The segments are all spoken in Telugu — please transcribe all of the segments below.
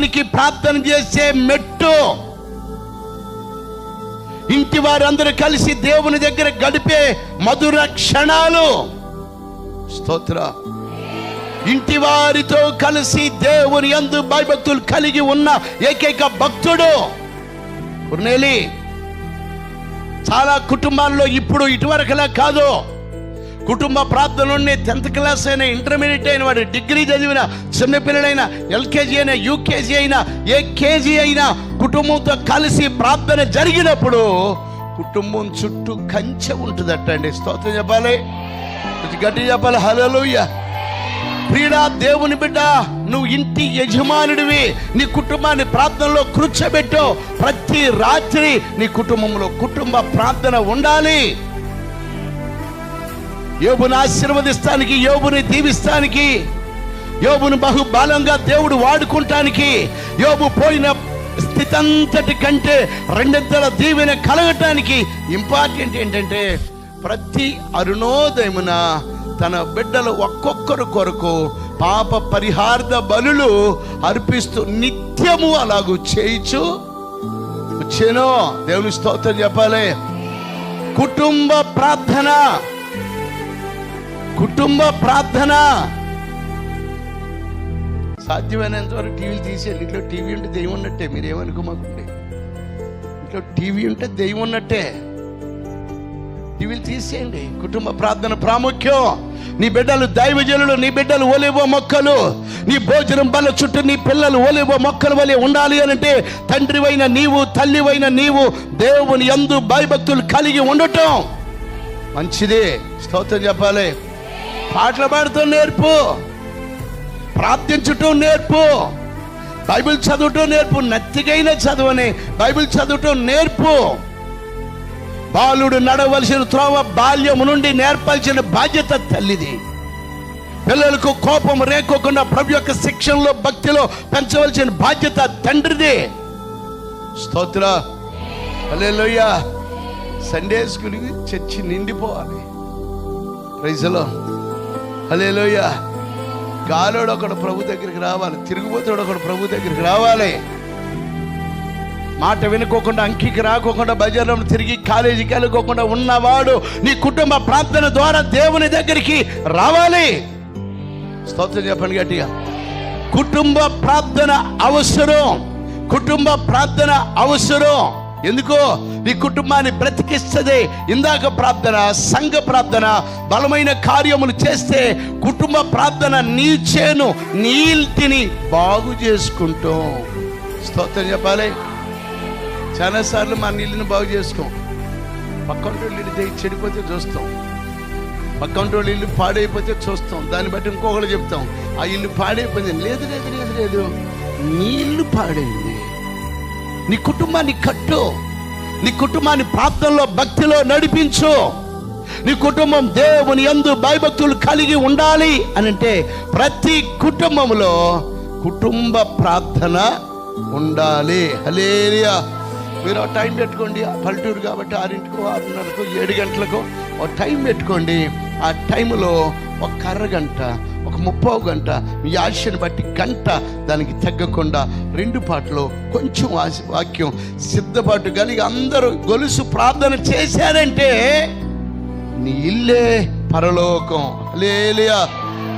దేవునికి ప్రార్థన చేసే మెట్టు. ఇంటి వారందరూ కలిసి దేవుని దగ్గర గడిపే మధుర క్షణాలు. స్తోత్ర. ఇంటి వారితో కలిసి దేవుని యందు భయభక్తులు కలిగి ఉన్న ఏకైక భక్తుడు కుర్నేలి. చాలా కుటుంబాల్లో ఇప్పుడు ఇటువరకులా కాదు. కుటుంబ ప్రార్థనలోనే టెన్త్ క్లాస్ అయినా ఇంటర్మీడియట్ అయిన వాడు డిగ్రీ చదివిన చిన్నపిల్లలైనా ఎల్కేజీ అయినా యూకేజీ అయినా ఏ కేజీ అయినా కుటుంబంతో కలిసి ప్రార్థన జరిగినప్పుడు కుటుంబం చుట్టూ కంచె ఉంటుందటండి స్తోత్రం చెప్పాలి? గట్టి చెప్పాలి. హలోయ ప్రీడా దేవుని బిడ్డ నువ్వు ఇంటి యజమానుడివి. నీ కుటుంబాన్ని ప్రార్థనలో కూర్చోబెట్టు ప్రతి రాత్రి నీ కుటుంబంలో కుటుంబ ప్రార్థన ఉండాలి. యోబుని ఆశీర్వదిస్తానికి యోబుని దీవిస్తానికి యోబును బహుబలంగా దేవుడు వాడుకుంటానికి యోబు పోయిన స్థితంతటి కంటే రెండింతల దీవెన కలగటానికి ఇంపార్టెంట్ ఏంటంటే ప్రతి అరుణోదయమున తన బిడ్డలు ఒక్కొక్కరు కొరకు పాప పరిహార్థ బలులు అర్పిస్తూ నిత్యము అలాగూ చేయించు. వచ్చేనో దేవుని స్తోత్రం చెప్పాలి. కుటుంబ ప్రార్థన. కుటుంబ ప్రార్థన. సాధ్యమైనంత వరకు టీవీలు తీసేయాలి ఇంట్లో టీవీ ఉంటే దెయ్యం ఉన్నట్టే. మీరు ఏమనుకోమాకండి ఇంట్లో టీవీ ఉంటే దెయ్యం ఉన్నట్టే. టీవీలు తీసేయండి. కుటుంబ ప్రార్థన ప్రాముఖ్యం. నీ బిడ్డలు దైవజనులు నీ బిడ్డలు ఒలివో మొక్కలు. నీ భోజనం బల్ల చుట్టూ నీ పిల్లలు ఒలివో మొక్కల వలె ఉండాలి అని అంటే తండ్రివైన నీవు తల్లివైన నీవు దేవుని ఎందు భయభక్తులు కలిగి ఉండటం మంచిది. స్తోత్రం చెప్పాలి. పాటలు పాడుతూ నేర్పు. ప్రార్థించటం నేర్పు. బైబిల్ చదువుటం నేర్పు. నత్తికైన చదువని బైబిల్ చదువుటం నేర్పు. బాలుడు నడవలసిన త్రోవ బాల్యము నుండి నేర్పాల్సిన బాధ్యత తల్లిది. పిల్లలకు కోపం రేకోకుండా ప్రభు యొక్క శిక్షణలో భక్తిలో పెంచవలసిన బాధ్యత తండ్రిది. స్తోత్ర. హల్లెలూయా. సండే స్కూల్ చర్చి నిండిపోవాలి. ప్రైజ్లో అలేలోయ గాలోడు ఒకడు ప్రభు దగ్గరికి రావాలి తిరిగిపోతాడు ఒకడు ప్రభు దగ్గరికి రావాలి. మాట వినుకోకుండా అంకికి రాకోకుండా బజార్లో తిరిగి కాలేజీకి వెళ్ళకోకుండా ఉన్నవాడు నీ కుటుంబ ప్రార్థన ద్వారా దేవుని దగ్గరికి రావాలి. స్తోత్రం చెప్పండి గట్టిగా. కుటుంబ ప్రార్థన అవసరం. కుటుంబ ప్రార్థన అవసరం. ఎందుకో నీ కుటుంబాన్ని బ్రతికిస్తుంది ఇందాక ప్రార్థన సంఘ ప్రార్థన బలమైన కార్యములు చేస్తే కుటుంబ ప్రార్థన నీ చేను నీ బాగు చేసుకుంటాం. స్తోత్రం చెప్పాలి? చాలాసార్లు మన నీళ్ళని బాగు చేసుకోం. పక్కన ఇల్లు తెగి చెడిపోతే చూస్తాం. పక్కంటోళ్ళు ఇల్లు పాడైపోతే చూస్తాం. దాన్ని బట్టి ఇంకొకరు చెప్తాం. ఆ ఇల్లు పాడైపోయింది. లేదు లేదు లేదు లేదు. నీళ్ళు పాడైంది. నీ కుటుంబాన్ని కట్టు. నీ కుటుంబాన్ని ప్రార్థనలో భక్తిలో నడిపించు. నీ కుటుంబం దేవుని ఎందు భయభక్తులు కలిగి ఉండాలి అని అంటే ప్రతి కుటుంబంలో కుటుంబ ప్రార్థన ఉండాలి. హలేరియా మీరు టైం పెట్టుకోండి. ఆ పల్లెటూరు కాబట్టి ఆరింటికో ఆరున్నరకు ఏడు గంటలకు ఒక టైం పెట్టుకోండి. ఆ టైంలో ఒక అరగంట ఒక ముప్పో గంట మీ ఆశను బట్టి గంట దానికి తగ్గకుండా రెండు పాటలో కొంచెం వాసి- వాక్యం సిద్ధపాటు కలిగి అందరూ గొలుసు ప్రార్థన చేశారంటే నీ ఇల్లే పరలోకం. హలేలియా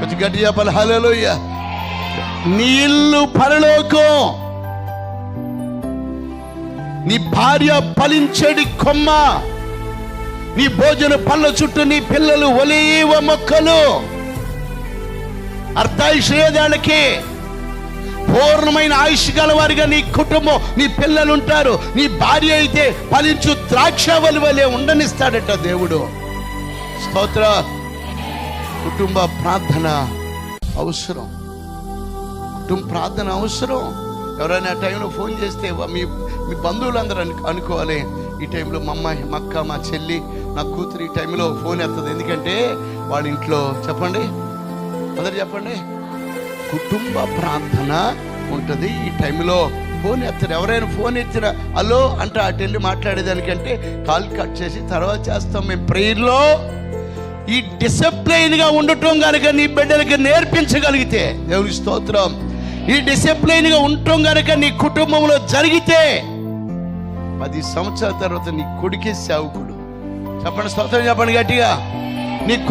కొంచెం గట్టి చెప్పాలి. హలోయ నీ ఇల్లు పరలోకం. నీ భార్య ఫలించడి కొమ్మ. నీ భోజన పళ్ళ చుట్టూ నీ పిల్లలు ఒలీవ మొక్కలు. అర్ధాయుషేదానికి పూర్ణమైన ఆయుష్ గలవారిగా నీ కుటుంబం నీ పిల్లలు ఉంటారు. నీ భార్య అయితే ఫలించు ద్రాక్ష వలే ఉండనిస్తాడట దేవుడు. స్తోత్ర. కుటుంబ ప్రార్థన అవసరం. కుటుంబ ప్రార్థన అవసరం. ఎవరైనా ఆ టైంలో ఫోన్ చేస్తే మీ మీ బంధువులందరూ అను అనుకోవాలి. ఈ టైంలో మా అమ్మాయి మా అక్క మా చెల్లి నా కూతురు ఈ టైంలో ఫోన్ ఎత్తది. ఎందుకంటే వాళ్ళ ఇంట్లో చెప్పండి. అందరు చెప్పండి. కుటుంబ ప్రార్థన ఉంటుంది ఈ టైంలో. ఫోన్ ఎత్తారు. ఎవరైనా ఫోన్ ఎత్తిన హలో అంటే అటు వెళ్ళి మాట్లాడేదానికంటే కాల్ కట్ చేసి తర్వాత చేస్తాం మేము. ప్రేయర్లో ఈ డిసిప్లైన్గా ఉండటం కనుక నీ బిడ్డలకి నేర్పించగలిగితే దేవుని స్తోత్రం. ఈ డిసిప్లైన్గా ఉండటం కనుక నీ కుటుంబంలో జరిగితే పది సంవత్సరాల తర్వాత నీ కొడుకే సేవకుడు. చెప్పండి స్తోత్రం చెప్పండి గట్టిగా. నీ